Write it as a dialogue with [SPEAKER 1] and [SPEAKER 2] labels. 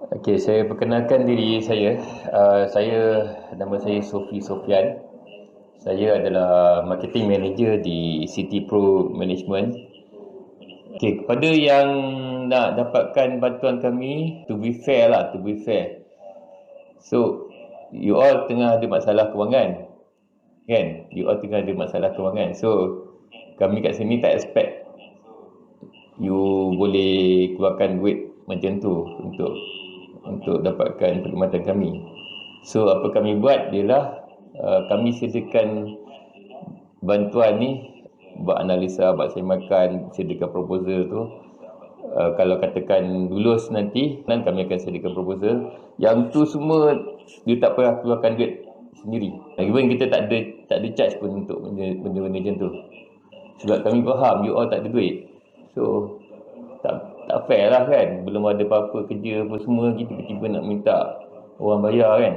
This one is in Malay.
[SPEAKER 1] Okey, saya perkenalkan diri saya. Uh, saya nama saya Sofi Sofian. Saya adalah marketing manager di City Pro Management. Okey, kepada yang nak dapatkan bantuan kami, to be fair lah, to be fair. So, you all tengah ada masalah kewangan. Kan? You all tengah ada masalah kewangan. So, kami kat sini tak expect you boleh keluarkan duit macam tu untuk untuk dapatkan perkhidmatan kami. So apa kami buat ialah uh, kami sediakan bantuan ni buat analisa, buat saya makan, sediakan proposal tu. Uh, kalau katakan lulus nanti, dan kami akan sediakan proposal. Yang tu semua dia tak payah keluarkan duit sendiri. Even kita tak ada tak ada charge pun untuk benda-benda macam tu. Sebab kami faham you all tak ada duit. So fair lah kan. Belum ada apa-apa kerja apa semua kita tiba-tiba nak minta orang bayar kan